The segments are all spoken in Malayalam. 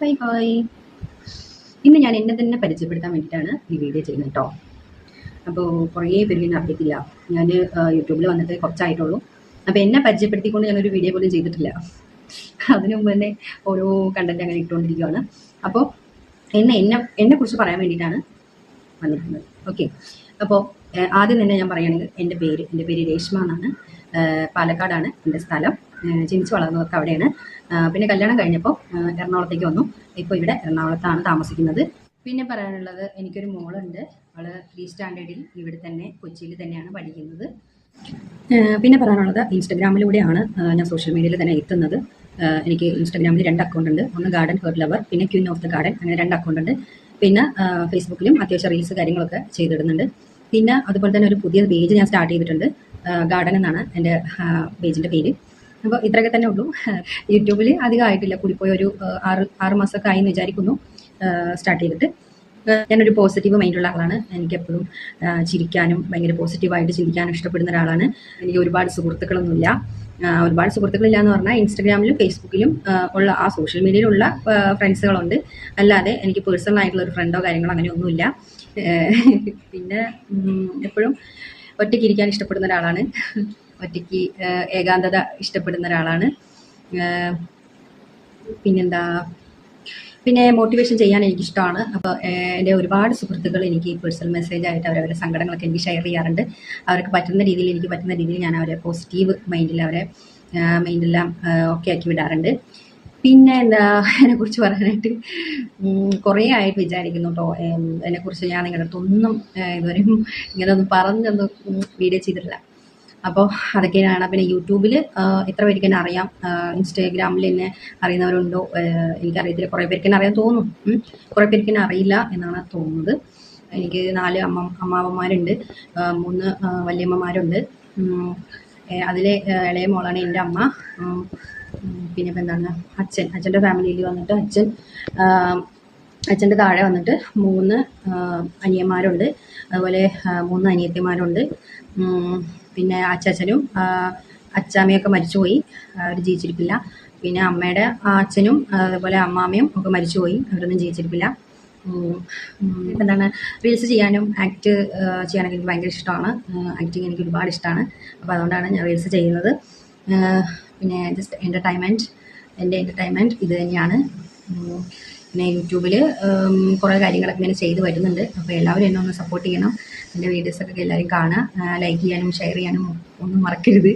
ബൈ ബൈ ഇന്ന് ഞാൻ എന്നെ തന്നെ പരിചയപ്പെടുത്താൻ വേണ്ടിയിട്ടാണ് ഈ വീഡിയോ ചെയ്യുന്നത് കേട്ടോ അപ്പോൾ കുറേ പേര് എന്നെ അറിയത്തില്ല ഞാൻ യൂട്യൂബിൽ വന്നിട്ട് കുറച്ചായിട്ടുള്ളൂ. അപ്പോൾ എന്നെ പരിചയപ്പെടുത്തിക്കൊണ്ട് ഞാനൊരു വീഡിയോ പോലും ചെയ്തിട്ടില്ല. അതിനു മുമ്പ് തന്നെ ഓരോ കണ്ടന്റ് അങ്ങനെ ഇട്ടുകൊണ്ടിരിക്കുകയാണ് അപ്പോൾ എന്നെ എന്നെ കുറിച്ച് പറയാൻ വേണ്ടിയിട്ടാണ് വന്നിരിക്കുന്നത്. ഓക്കെ അപ്പോൾ ആദ്യം തന്നെ ഞാൻ പറയുകയാണെങ്കിൽ എന്റെ പേര് എന്റെ പേര് രേഷ്മ എന്നാണ്. പാലക്കാടാണ് എന്റെ സ്ഥലം. ജനിച്ചു വളർന്നതൊക്കെ അവിടെയാണ്. പിന്നെ കല്യാണം കഴിഞ്ഞപ്പോൾ എറണാകുളത്തേക്ക് വന്നു. ഇപ്പോൾ ഇവിടെ എറണാകുളത്താണ് താമസിക്കുന്നത്. പിന്നെ പറയാനുള്ളത് എനിക്കൊരു മോളുണ്ട്. അവൾ ത്രീ സ്റ്റാൻഡേർഡിൽ ഇവിടെ തന്നെ കൊച്ചിയിൽ തന്നെയാണ് പഠിക്കുന്നത്. പിന്നെ പറയാനുള്ളത് ഇൻസ്റ്റഗ്രാമിലൂടെയാണ് ഞാൻ സോഷ്യൽ മീഡിയയിൽ തന്നെ എത്തുന്നത്. എനിക്ക് ഇൻസ്റ്റാഗ്രാമിൽ രണ്ട് അക്കൗണ്ട് ഉണ്ട്. ഒന്ന് ഗാർഡൻ ഹേർട്ട് ലവർ പിന്നെ ക്യൂൻ ഓഫ് ദ ഗാർഡൻ അങ്ങനെ രണ്ട് അക്കൗണ്ട് ഉണ്ട്. പിന്നെ ഫേസ്ബുക്കിലും അത്യാവശ്യം റീൽസ് കാര്യങ്ങളൊക്കെ ചെയ്തിടുന്നുണ്ട്. പിന്നെ അതുപോലെ തന്നെ ഒരു പുതിയ പേജ് ഞാൻ സ്റ്റാർട്ട് ചെയ്തിട്ടുണ്ട്. ഗാർഡൻ എന്നാണ് എന്റെ പേജിന്റെ പേര്. അപ്പോൾ ഇത്രയൊക്കെ തന്നെ ഉള്ളൂ. യൂട്യൂബിൽ അധികം ആയിട്ടില്ല. കൂടിപ്പോയി ഒരു ആറ് ആറ് മാസമൊക്കെ ആയി എന്ന് വിചാരിക്കുന്നു. സ്റ്റാർട്ട് ചെയ്തിട്ട്. ഞാനൊരു പോസിറ്റീവ് മൈൻഡുള്ള ആളാണ്. എനിക്ക് എപ്പോഴും ചിരിക്കാനും ഭയങ്കര പോസിറ്റീവായിട്ട് ചിന്തിക്കാനും ഇഷ്ടപ്പെടുന്ന ഒരാളാണ്. എനിക്ക് ഒരുപാട് സുഹൃത്തുക്കളൊന്നുമില്ല. ഒരുപാട് സുഹൃത്തുക്കളില്ല എന്ന് പറഞ്ഞാൽ ഇൻസ്റ്റഗ്രാമിലും ഫേസ്ബുക്കിലും ഉള്ള ആ സോഷ്യൽ മീഡിയയിലുള്ള ഫ്രണ്ട്സുകളുണ്ട് അല്ലാതെ എനിക്ക് പേഴ്സണൽ ആയിട്ടുള്ള ഒരു ഫ്രണ്ടോ കാര്യങ്ങളോ അങ്ങനെ ഒന്നുമില്ല. പിന്നെ എപ്പോഴും ഒറ്റയ്ക്ക് ഇരിക്കാൻ ഇഷ്ടപ്പെടുന്ന ഒരാളാണ്. ഒറ്റയ്ക്ക് ഏകാന്തത ഇഷ്ടപ്പെടുന്ന ഒരാളാണ്. പിന്നെന്താ? പിന്നെ മോട്ടിവേഷൻ ചെയ്യാൻ എനിക്കിഷ്ടമാണ്. അപ്പോൾ എന്റെ ഒരുപാട് സുഹൃത്തുക്കൾ എനിക്ക് പേഴ്സണൽ മെസ്സേജ് ആയിട്ട് അവരവരുടെ സങ്കടങ്ങളൊക്കെ എനിക്ക് ഷെയർ ചെയ്യാറുണ്ട്. അവർക്ക് പറ്റുന്ന രീതിയിൽ എനിക്ക് പറ്റുന്ന രീതിയിൽ ഞാൻ അവരെ പോസിറ്റീവ് മൈൻഡിൽ അവരെ മൈൻഡെല്ലാം ഓക്കെ ആക്കി വിടാറുണ്ട്. പിന്നെ എന്താ എന്നെക്കുറിച്ച് പറയാനായിട്ട് കുറേ ആയിട്ട് വിചാരിക്കുന്നു കേട്ടോ എന്നെക്കുറിച്ച് ഞാൻ നിങ്ങളുടെ അടുത്തൊന്നും ഇതുവരെയും ഇങ്ങനെ ഒന്നും പറഞ്ഞൊന്നും വീഡിയോ ചെയ്തിട്ടില്ല. അപ്പോൾ അതൊക്കെയാണ് പിന്നെ യൂട്യൂബിൽ എത്ര പേർക്ക് തന്നെ അറിയാം. ഇൻസ്റ്റാഗ്രാമിൽ എന്നെ അറിയുന്നവരുണ്ടോ? എനിക്കറിയത്തില്ല. കുറേ പേർക്ക് തന്നെ അറിയാൻ തോന്നും. കുറേ പേർക്ക് തന്നെ അറിയില്ല എന്നാണ് തോന്നുന്നത്. എനിക്ക് നാല് അമ്മ അമ്മാവന്മാരുണ്ട്. മൂന്ന് വല്യമ്മമാരുണ്ട്. അതിലെ ഇളയ മോളാണ് എന്റെ അമ്മ. പിന്നെ ഇപ്പം എന്താണ്? അച്ഛൻ. അച്ഛന്റെ ഫാമിലിയിൽ വന്നിട്ട് അച്ഛൻ അച്ഛന്റെ താഴെ വന്നിട്ട് മൂന്ന് അനിയന്മാരുണ്ട്. അതുപോലെ മൂന്ന് അനിയത്തിമാരുണ്ട്. പിന്നെ അച്ചാച്ചനും അച്ചാമ്മയൊക്കെ മരിച്ചുപോയി. അവർ ജീവിച്ചിരിപ്പില്ല. പിന്നെ അമ്മയുടെ അച്ഛനും അതുപോലെ അമ്മാമ്മയും ഒക്കെ മരിച്ചുപോയി. അവരൊന്നും ജീവിച്ചിരിപ്പില്ല. എന്താണ് റീൽസ് ചെയ്യാനും ആക്ട് ചെയ്യാനൊക്കെ എനിക്ക് ഭയങ്കര ഇഷ്ടമാണ്. ആക്ടിങ് എനിക്ക് ഒരുപാട് ഇഷ്ടമാണ് അപ്പോൾ അതുകൊണ്ടാണ് ഞാൻ റീൽസ് ചെയ്യുന്നത്. പിന്നെ ജസ്റ്റ് എന്റർടൈൻമെന്റ് എന്റെ എന്റർടൈൻമെന്റ് ഇത് തന്നെയാണ്. പിന്നെ യൂട്യൂബിൽ കുറേ കാര്യങ്ങളൊക്കെ ഇങ്ങനെ ചെയ്ത് വരുന്നുണ്ട്. അപ്പോൾ എല്ലാവരും എന്നെ ഒന്ന് സപ്പോർട്ട് ചെയ്യണം. എന്റെ വീഡിയോസൊക്കെ എല്ലാവരും കാണുക. ലൈക്ക് ചെയ്യാനും ഷെയർ ചെയ്യാനും ഒന്നും മറക്കരുത്.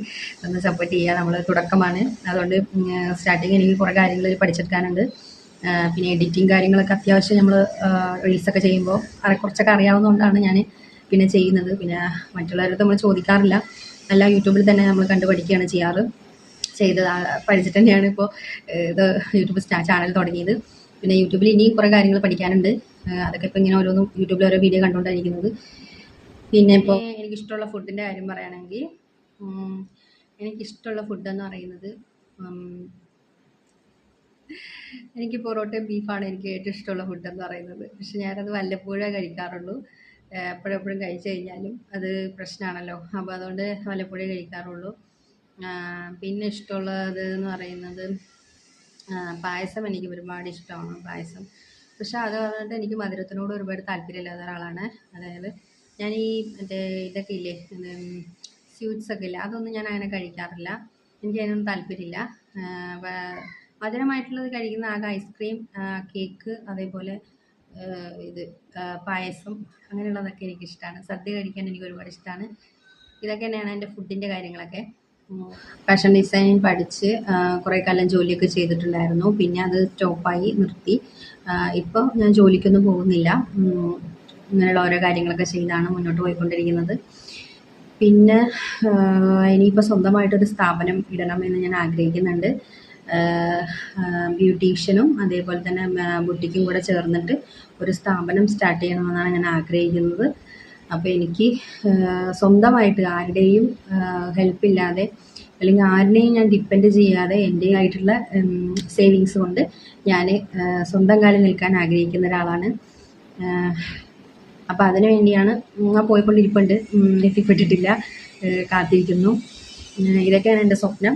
ഒന്ന് സപ്പോർട്ട് ചെയ്യുക. നമ്മൾ തുടക്കമാണ്. അതുകൊണ്ട് സ്റ്റാർട്ടിങ് എനിക്ക് കുറേ കാര്യങ്ങൾ പഠിച്ചെടുക്കാനുണ്ട്. പിന്നെ എഡിറ്റിംഗ് കാര്യങ്ങളൊക്കെ അത്യാവശ്യം നമ്മൾ റീൽസൊക്കെ ചെയ്യുമ്പോൾ കുറച്ചൊക്കെ അറിയാവുന്നതുകൊണ്ടാണ് ഞാൻ പിന്നെ ചെയ്യുന്നത്. പിന്നെ മറ്റുള്ളവരുടെ നമ്മൾ ചോദിക്കാറില്ല. എല്ലാം യൂട്യൂബിൽ തന്നെ നമ്മൾ കണ്ടു പഠിക്കുകയാണ് ചെയ്യാറ്. ചെയ്തത് പഠിച്ചിട്ട് തന്നെയാണ് ഇപ്പോൾ ഇത് യൂട്യൂബ് ചാനൽ തുടങ്ങിയത്. പിന്നെ യൂട്യൂബിൽ ഇനിയും കുറേ കാര്യങ്ങൾ പഠിക്കാനുണ്ട്. അതൊക്കെ ഇപ്പോൾ ഇങ്ങനെ ഓരോന്നും യൂട്യൂബിൽ ഓരോ വീഡിയോ കണ്ടുകൊണ്ടായിരിക്കുന്നത്. പിന്നെ ഇപ്പോൾ എനിക്കിഷ്ടമുള്ള ഫുഡിന്റെ കാര്യം പറയുകയാണെങ്കിൽ എനിക്കിഷ്ടമുള്ള ഫുഡെന്ന് പറയുന്നത് എനിക്ക് പൊറോട്ടയും ബീഫാണ് എനിക്ക് ഏറ്റവും ഇഷ്ടമുള്ള ഫുഡെന്ന് പറയുന്നത്. പക്ഷെ ഞാനത് വല്ലപ്പോഴേ കഴിക്കാറുള്ളൂ. എപ്പോഴെപ്പോഴും കഴിച്ചു കഴിഞ്ഞാലും അത് പ്രശ്നമാണല്ലോ. അപ്പോൾ അതുകൊണ്ട് വല്ലപ്പോഴേ കഴിക്കാറുള്ളൂ. പിന്നെ ഇഷ്ടമുള്ളത് എന്ന് പറയുന്നത് പായസം എനിക്ക് ഒരുപാട് ഇഷ്ടമാണ് പായസം. പക്ഷെ അത് പറഞ്ഞിട്ട് എനിക്ക് മധുരത്തിനോട് ഒരുപാട് താല്പര്യമില്ലാത്ത ഒരാളാണ്. അതായത് ഞാൻ ഈ മറ്റേ ഇതൊക്കെ ഇല്ലേ സ്വീറ്റ്സ് ഒക്കെ ഇല്ലേ അതൊന്നും ഞാൻ അങ്ങനെ കഴിക്കാറില്ല. എനിക്ക് അതിനൊന്നും താല്പര്യമില്ല. മധുരമായിട്ടുള്ളത് കഴിക്കുന്ന ആകെ ഐസ്ക്രീം കേക്ക് അതേപോലെ ഇത് പായസം അങ്ങനെയുള്ളതൊക്കെ എനിക്കിഷ്ടമാണ് സദ്യ കഴിക്കാൻ എനിക്ക് ഒരുപാട് ഇഷ്ടമാണ് ഇതൊക്കെ തന്നെയാണ് എന്റെ ഫുഡിന്റെ കാര്യങ്ങളൊക്കെ. ഫാഷൻ ഡിസൈൻ പഠിച്ച് കുറേ കാലം ജോലിയൊക്കെ ചെയ്തിട്ടുണ്ടായിരുന്നു. പിന്നെ അത് സ്റ്റോപ്പായി നിർത്തി. ഇപ്പോൾ ഞാൻ ജോലിക്കൊന്നും പോകുന്നില്ല. ഇങ്ങനെയുള്ള ഓരോ കാര്യങ്ങളൊക്കെ ചെയ്താണ് മുന്നോട്ട് പോയിക്കൊണ്ടിരിക്കുന്നത്. പിന്നെ ഇനിയിപ്പോൾ സ്വന്തമായിട്ടൊരു സ്ഥാപനം ഇടണമെന്ന് ഞാൻ ആഗ്രഹിക്കുന്നുണ്ട്. ബ്യൂട്ടീഷ്യനും അതേപോലെ തന്നെ ബുട്ടിക്കും കൂടെ ചേർന്നിട്ട് ഒരു സ്ഥാപനം സ്റ്റാർട്ട് ചെയ്യണമെന്നാണ് ഞാൻ ആഗ്രഹിക്കുന്നത്. അപ്പോൾ എനിക്ക് സ്വന്തമായിട്ട് ആരുടെയും ഹെൽപ്പ് ഇല്ലാതെ അല്ലെങ്കിൽ ആരുടെയും ഞാൻ ഡിപ്പെൻഡ് ചെയ്യാതെ എന്റെ ആയിട്ടുള്ള സേവിങ്സ് കൊണ്ട് ഞാൻ സ്വന്തം കാലിൽ നിൽക്കാൻ ആഗ്രഹിക്കുന്ന ഒരാളാണ്. അപ്പോൾ അതിനു വേണ്ടിയാണ് ഞാൻ പോയിക്കൊണ്ടിരിപ്പുണ്ട്. എത്തിപ്പെട്ടിട്ടില്ല. കാത്തിരിക്കുന്നു. ഇതൊക്കെയാണ് എന്റെ സ്വപ്നം.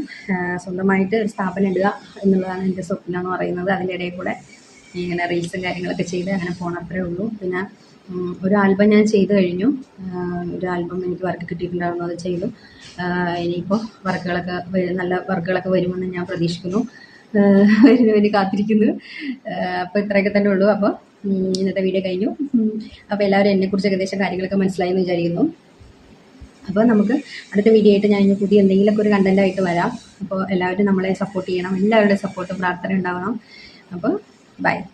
സ്വന്തമായിട്ട് ഒരു സ്ഥാപനം ഇടുക എന്നുള്ളതാണ് എന്റെ സ്വപ്നം എന്ന് പറയുന്നത് അതിന്റെ ഇടയിൽ കൂടെ. ഇങ്ങനെ റീൽസും കാര്യങ്ങളൊക്കെ ചെയ്ത് അങ്ങനെ പോണത്രേ ഉള്ളൂ. പിന്നെ ഒരു ആൽബം ഞാൻ ചെയ്ത് കഴിഞ്ഞു. ഒരു ആൽബം എനിക്ക് വർക്ക് കിട്ടിയിട്ടുണ്ടായിരുന്നു അത് ചെയ്തു. ഇനിയിപ്പോൾ വർക്കുകളൊക്കെ നല്ല വർക്കുകളൊക്കെ വരുമെന്ന് ഞാൻ പ്രതീക്ഷിക്കുന്നു. വരുന്ന വേണ്ടി കാത്തിരിക്കുന്നു. അപ്പോൾ ഇത്രയൊക്കെ തന്നെ ഉള്ളൂ. അപ്പോൾ ഇന്നത്തെ വീഡിയോ കഴിഞ്ഞു. അപ്പോൾ എല്ലാവരും എന്നെക്കുറിച്ച് ഏകദേശം കാര്യങ്ങളൊക്കെ മനസ്സിലായെന്ന് വിചാരിക്കുന്നു. അപ്പോൾ നമുക്ക് അടുത്ത വീഡിയോ ആയിട്ട് ഞാൻ ഇനി പുതിയ എന്തെങ്കിലുമൊക്കെ ഒരു കണ്ടന്റായിട്ട് വരാം. അപ്പോൾ എല്ലാവരും നമ്മളെ സപ്പോർട്ട് ചെയ്യണം. എല്ലാവരുടെയും സപ്പോർട്ട് പ്രാർത്ഥന ഉണ്ടാവണം. അപ്പോൾ Bye.